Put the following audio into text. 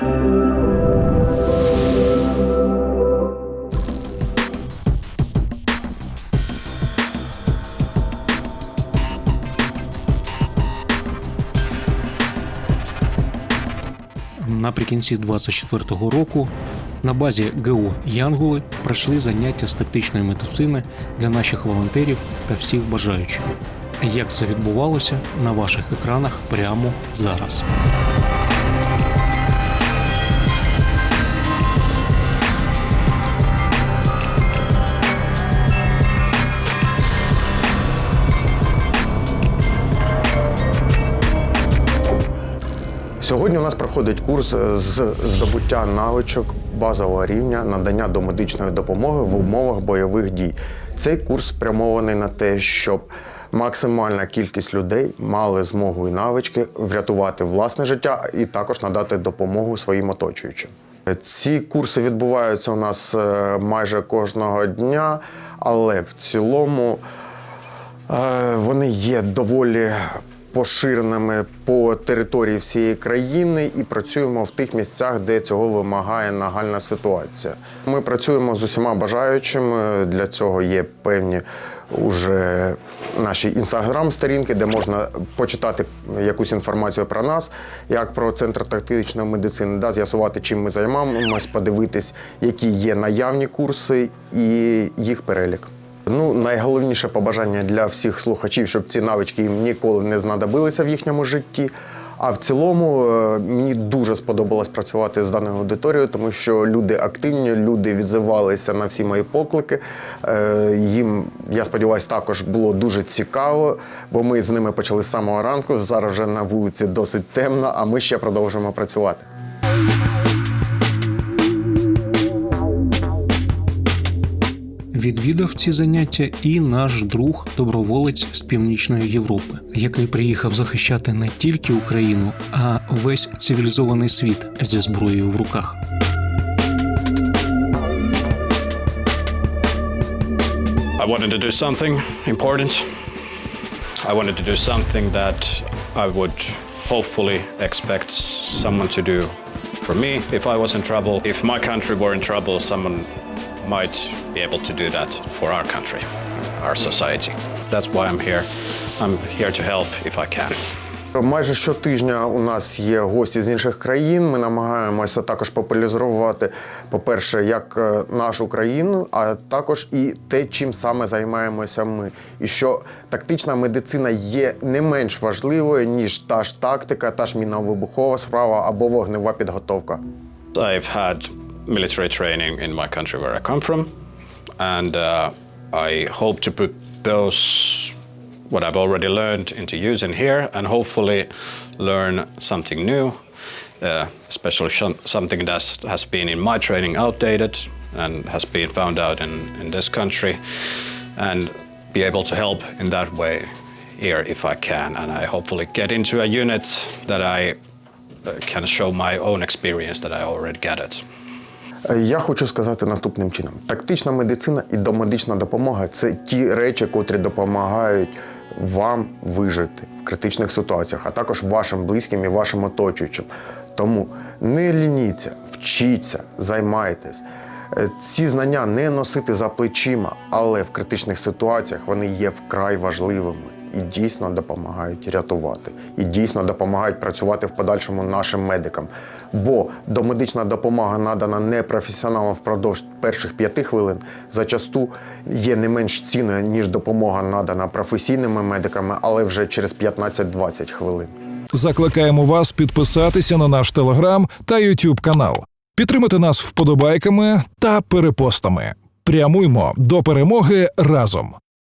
Наприкінці 24-го року на базі ГУ Янголи пройшли заняття з тактичної медицини для наших волонтерів та всіх бажаючих. Як це відбувалося на ваших екранах прямо зараз. Сьогодні у нас проходить курс з здобуття навичок базового рівня надання домедичної допомоги в умовах бойових дій. Цей курс спрямований на те, щоб максимальна кількість людей мали змогу і навички врятувати власне життя і також надати допомогу своїм оточуючим. Ці курси відбуваються у нас е, майже кожного дня, але в цілому Е, Вони є доволі поширеними по території всієї країни і працюємо в тих місцях, де цього вимагає нагальна ситуація. Ми працюємо з усіма бажаючими. Для цього є певні уже наші інстаграм-сторінки, де можна почитати якусь інформацію про нас, як про центр тактичної медицини, да, з'ясувати, чим ми займаємось, подивитись, які є наявні курси і їх перелік. Ну, найголовніше побажання для всіх слухачів, щоб ці навички їм ніколи не знадобилися в їхньому житті. А в цілому е, мені дуже сподобалось працювати з даною аудиторією, тому що люди активні, люди відзивалися на всі мої поклики. Е, Їм, я сподіваюся, також було дуже цікаво, бо ми з ними почали з самого ранку. Зараз вже на вулиці досить темно, а ми ще продовжуємо працювати. Відвідав ці заняття і наш друг доброволець з північної Європи, який приїхав захищати не тільки Україну, а весь цивілізований світ зі зброєю в руках. I wanted to do something important. I wanted to do something that I would hopefully expect someone to do for me if I was in trouble. If my country were in trouble, someone might be able to do that for our country, our society. That's why I'm here. I'm here to help if I can. Майже щотижня у нас є гості з інших країн. Ми намагаємося також популяризувати, по-перше, як е, нашу країну, а також і те, чим саме займаємося ми. І що тактична медицина є не менш важливою, ніж та ж тактика, та ж мінно-вибухова справа або вогнева підготовка. I've had military training in my country where I come from, and uh, I hope to put those what I've already learned into use in here, and hopefully learn something new, uh, especially something that has been in my training outdated and has been found out in, in this country, and be able to help in that way here if I can, and I hopefully get into a unit that I uh, can show my own experience that I already. Е, Я хочу сказати наступним чином: тактична медицина і домедична допомога це ті речі, котрі допомагають вам вижити в критичних ситуаціях, а також вашим близьким і вашим оточуючим. Тому не лініться, вчіться, займайтесь. Е, Ці знання не носити за плечима, але в критичних ситуаціях вони є вкрай важливими і дійсно допомагають рятувати, і дійсно допомагають працювати в подальшому нашим медикам. Бо домедична допомога надана не професіоналам впродовж перших п'яти хвилин, зачасту є не менш цінною, ніж допомога надана професійними медиками, але вже через 15-20 хвилин. Закликаємо вас підписатися на наш телеграм та Ютуб канал, підтримати нас вподобайками та перепостами. Прямуймо до перемоги разом.